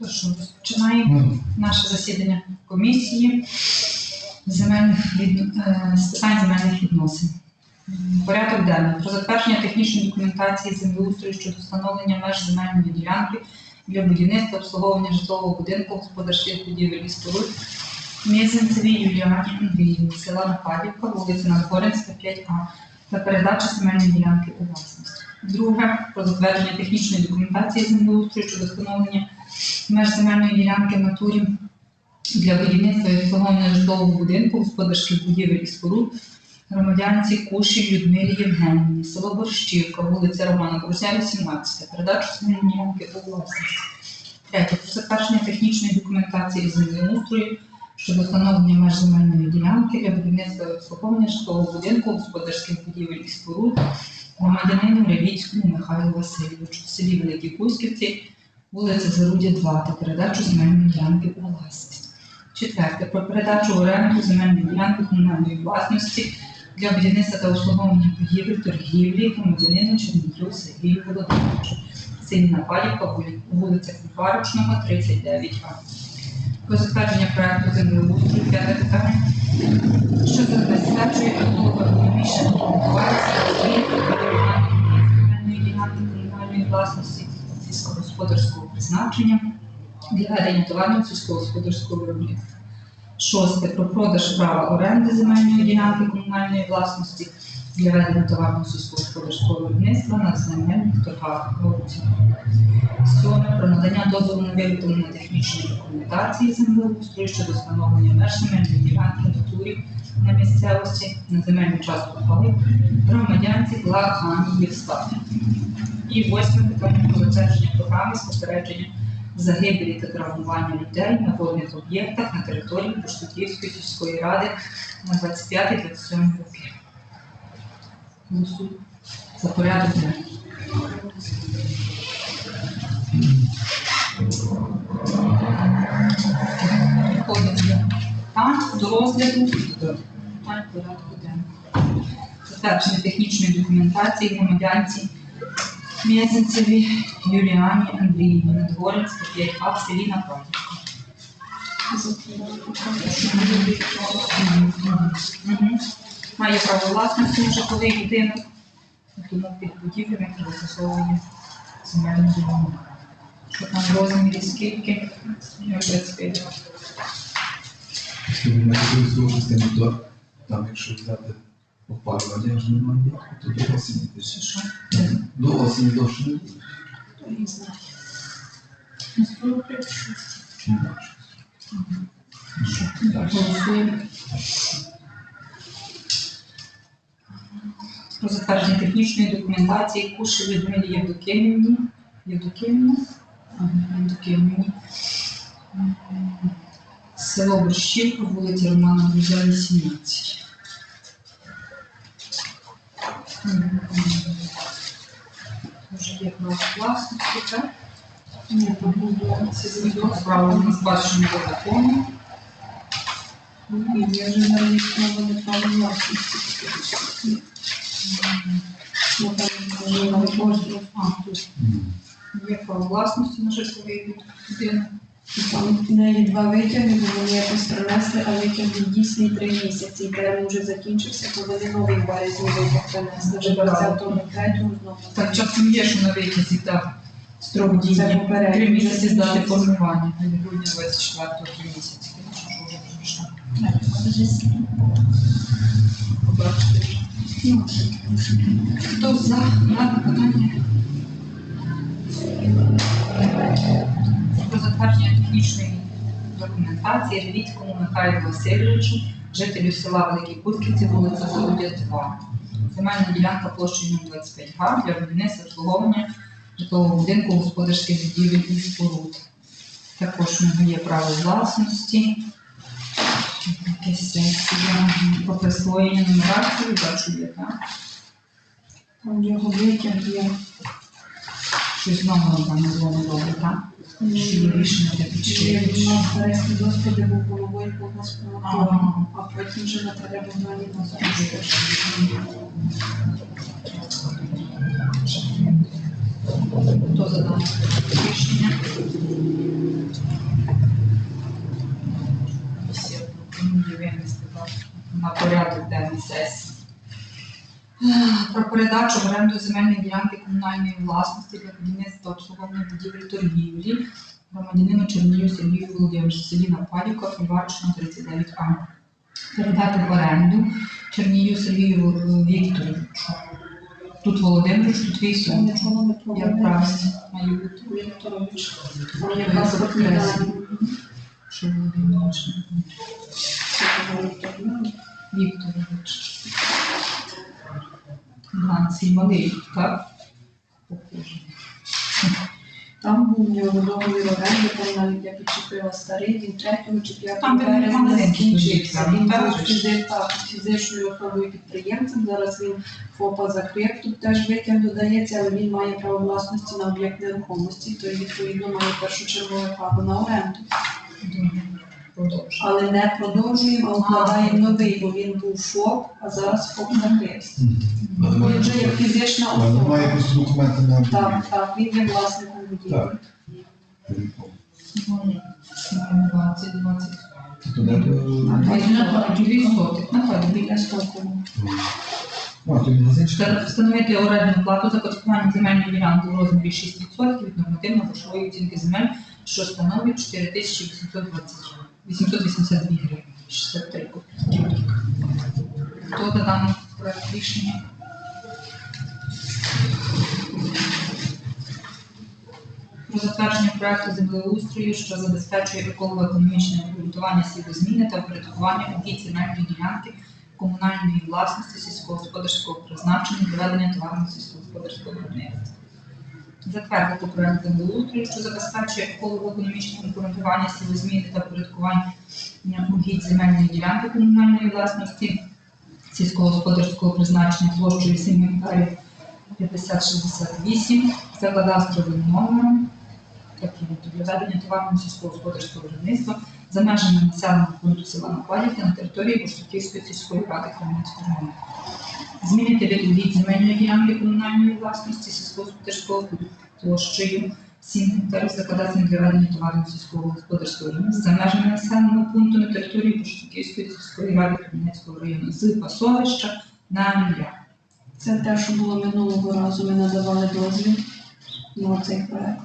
То що, розпочинаємо наше засідання комісії земельних від... е, з питань земельних відносин. Порядок денний про затвердження технічної документації землеустрою щодо встановлення меж земельної ділянки для будівництва обслуговування житлового будинку, господарських будівель і споруд Мізинцевій Юліані Андріївні, села Нападівка, вулиця Надгоринська, 5А та передача земельної ділянки у власність. Друге про затвердження технічної документації землеустрою щодо встановлення меж земельної ділянки в натурі для будівництва і житлового будинку, господарських будівель і споруд громадянці Куші Людмилі Євгенівні, село Борщівка, вулиця Романа Брусяля, 17, передачу земельної ділянки у власність. Третє про затвердження технічної документації землеустрою щодо встановлення меж земельної ділянки для будівництва і обслуговування житлового будинку, господарських будівель і споруд громадянину Ревіцькому Михайлу Васильовичу в селі Великі Кузьківці, вулиця Зарудя 2 та передачу земельної ділянки у власність. Четверте про передачу в оренду земельної ділянки комунальної власності для будівництва та обслуговування будівель, торгівлі громадянину Чернігів Сергію Володимировичу. Напалівка, вули- вулиця Купарочного, 39А. Про затвердження проекту землеустрою п'яте питання. Що забезпечує економічне обґрунтування земельної ділянки комунальної власності сільськогосподарського призначення для ведення сільськогосподарського виробництва. Шосте про продаж права оренди земельної ділянки комунальної власності для ведення товарного сільськогосподарського виробництва на земельних торгах аукціонах. Сьоме про надання дозволу на виготовлення технічної документації землеустрою щодо встановлення меж земельної ділянки натурі на місцевості на земельну частку пали громадянці Глак Гані Євстафі. І восьме питання про затвердження програми спостереження загибелі та травмування людей на водних об'єктах на території Буштутівської сільської ради на 25-27 роки. За порядок денний. Переходимо а, до розгляду питань порядку денного. Затвердження технічної документації громадянці М'язенцеві Юліані Андріївні Надгоринська 5А в селі. Має право власності на житловий будинок, тому під будівлями застосовує земельну ділянку. Що там розмірі скільки? 25. Якщо ми такою частину, то там, якщо взяти опалювання ж немає, то до осені. Що? До осені довше не буде. То Не знаю. Чи не бачу? Голосуємо. Про затвердження технічної документації Куші Людмилі Євдокимівні. Євдокимівні? Євдокимівні. Село Борщівка, вулиця Романа Грузя, 18. М, Може, є право власності, так? Ні, було це змінило право на спадщину до закону. Ні, я вже зареєстрована право власності. Ну, там, коли на кожну, А, тут є право власності на житловий будинок. Там в неї два витяги, бо вони якось принесли, а витяг був дійсний три місяці, і термін вже закінчився, то вони новий в березні витяг принесли, вже 23-го знову. Так часом є, що на витязі так строк дії. Попередньо. Три місяці здати формування. Грудня 24-го три місяці. Звісно, що вже пройшло. Побачите. Хто за дане питання? Затвердження технічної документації Ревіцькому Михайлу Васильовичу, жителю села Великі Курківці, вулиця Зарудя 2. Земельна ділянка площею 25 га для будівництва обслуговування житлового будинку господарських будівель і споруд. Також в нього є право власності. Секція про присвоєння нумерації, бачу є, так? Там його витяг є. Щось знову там не було добре, так? Є рішення Є підшивки. на перегляд господи був головою колгоспного Ага. а потім вже на треба Богдані Назарі. Хто за дане рішення? Винести на порядок денний сесії. Про передачу в оренду земельної ділянки комунальної власності для будівництва обслуговування будівель торгівлі громадянину Чернію Сергію Володимировичу селі Напалівка, Фольварична, 39А. Передати в оренду Чернію Сергію Вікторовичу. Тут Володимирович, тут твій син. Як правильно має бути? Вікторович. Моє паспортні. Що Володимирович? Вікторович. Цей малий, так? Похоже. Там був нього договір оренди, там навіть я підчепила старий, він 3 чи 5 Там, де березня маленький закінчився. тоді, Він так, був так. фізи- так, фізичною особою підприємцем, зараз він ФОПа закрив, тут теж витяг додається, але він має право власності на об'єкт нерухомості, то відповідно має першочергове право на оренду. Добре, продовжуй. Але не продовжуємо, а укладаємо новий, бо він був ФОП, а зараз ФОП закрився. Він вже як фізична Але немає особа. якісь документи на Так, так, він є власником будівлі. Так. Ну, 20, 20. То де то- Дві сотих, находить Біля біля стовпу. А, то магазинчик? Та Встановити орендну плату за користування земельної ділянки в розмірі 6% від нормативно-грошової оцінки земель, що становить 4820 882 гривень. 63 копійки. Хто за даний проект рішення? Про затвердження проекту землеустрою, що забезпечує еколого-економічне обґрунтування сівозміни та впорядкування обід земельної ділянки комунальної власності сільськогосподарського призначення для ведення товарного сільськогосподарського виробництва. Затвердити проект землеустрою, що забезпечує еколого-економічне обґрунтування сівозміни та впорядкування угідь земельної ділянки комунальної власності сільськогосподарського призначення площею 7 гектарів 5068 за кадастровим номером для ведення товарного сільськогосподарського виробництва за межами населеного пункту села Напалівка на території Бушківської сільської ради Хмельницького району. Змінити від земельної ділянки комунальної власності сільськогосподарського площею 7 гектарів за кадастром для ведення товарного сільськогосподарського виробництва за межами населеного пункту на території Бушківської сільської ради Хмельницького району з пасовища на мільярд. Це те, що було минулого разу, ми надавали дозвіл на цей проект.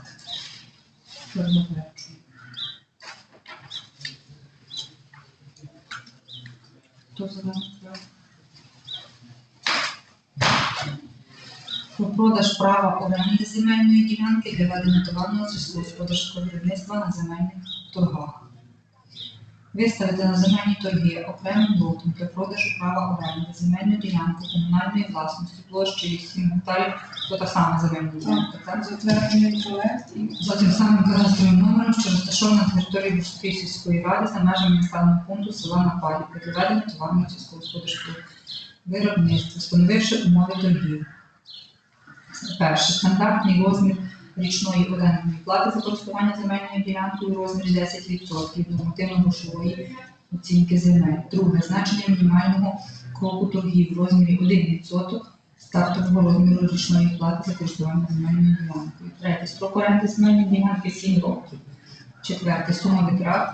Хто за проект? Про продаж права оренди земельної ділянки для ведення товарного сільськогосподарського виробництва на земельних торгах. Виставити на земельні торги окремим лотом для продажу права оренди земельної ділянки комунальної власності площею 7 гектарів, то та сама земельна ділянка, так? Затверджує проект і За тим самим кадастровим номером, що розташована на території Бушківської сільської ради за межами населеного пункту села Напалівка для ведення товарного сільськогосподарського виробництва, встановивши умови торгів. Перше, стандартний розмір річної орендної плати за користування земельною ділянкою у розмірі 10% від нормативно-грошової оцінки земель. Друге, значення мінімального кроку торгів в розмірі 1% стартового розміру річної плати за користування земельною ділянкою. Третє. Строк оренди земельної ділянки 7 років. Четверте. Сума витрат,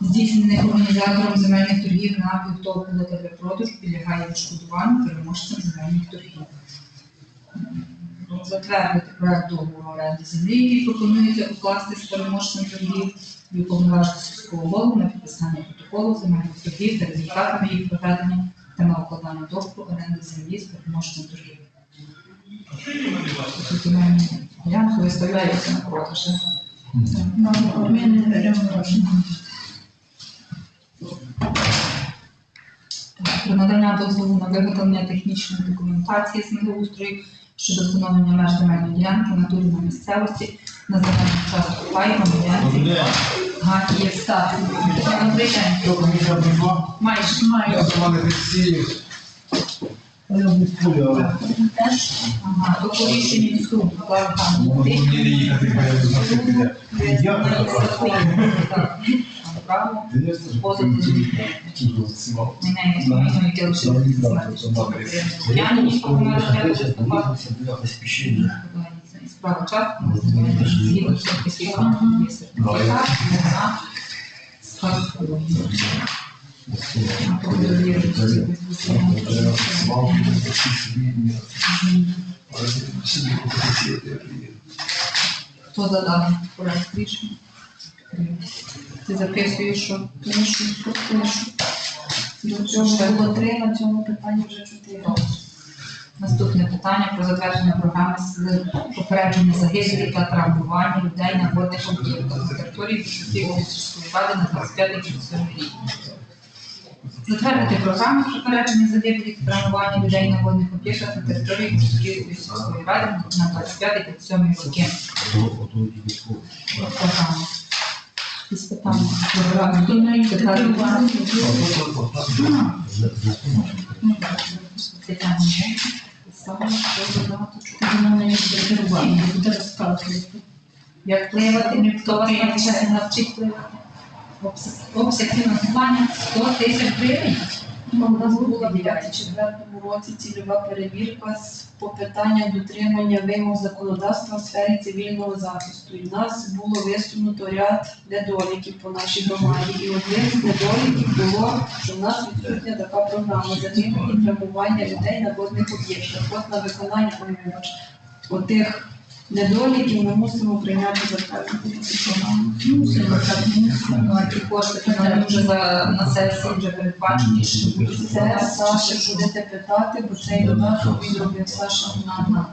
здійснених організатором земельних торгів на підготовку для продажу підлягає відшкодуванню переможцям земельних торгів. Затвердити проект договору оренди землі, який пропонується укласти з переможцем торгів і уповноважити сільського голову на підписання протоколу земельних торгів та результатами їх проведення та на укладання договору оренди землі з переможцем торгів. Земельні ділянки виставляються на продаж. Про надання дозволу на виготовлення технічної документації з землеустрою щодо встановлення меж земельної ділянки на місцевості на земельну частку пай. Що комісія прийшла? Майже маю. Я з вами підсію. Я не спорю, але Ага, то по рішенню суду. Там. мені не їхати, бо я не знаю, що піде. Я не. Так. Право. Не засівав. Мене не. Справа частка, згідно сертифікату, є сертифікат, вона. Хто за проект рішення? Ти записуєш, що Пишу, тут пишу. До цього було три, на цьому питанні вже чотири. Наступне питання про затвердження програми з попередження загибелі та травмування людей на водних об'єктах на території Бішківської області ради на 25 рік. Затвердити програму з попередження загибелі та травмування людей на водних об'єктах на території Бішківської сільської ради на 25-27 роки. Програма. Якісь питання? Програма. Хто не Питання. Питання? Писали, що додати, що Як пливати, ніхто вас навчає навчить пливати. Обсяг- Обсяг фінансування 100 тисяч гривень. У нас була в 2004 році цільова перевірка з по питанням дотримання вимог законодавства в сфері цивільного захисту. І в нас було висунуто ряд недоліків по нашій громаді. І одним з недоліків було, що в нас відсутня така програма загибелі і травмування людей на водних об'єктах. От на виконання вибач, отих недоліків ми мусимо прийняти затвердити цю програму. Ну, а ті кошти, то вже за, на сесії вже передбачені, що будуть Це Саша будете питати, бо цей додаток він робив Саша Гнатна.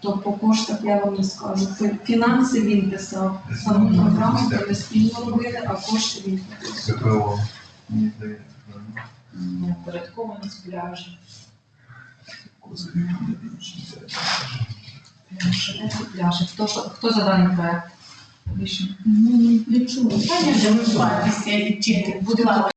То по коштах я вам не скажу. Фі- Фінанси він писав. Саму програму то ми спільно робили, а кошти він писав. КПО. Мені пляжі. Пляжі. Хто, хто за даний проект? Рішення. Ну, не чую. Таня вже висловилася, як вчити. Буде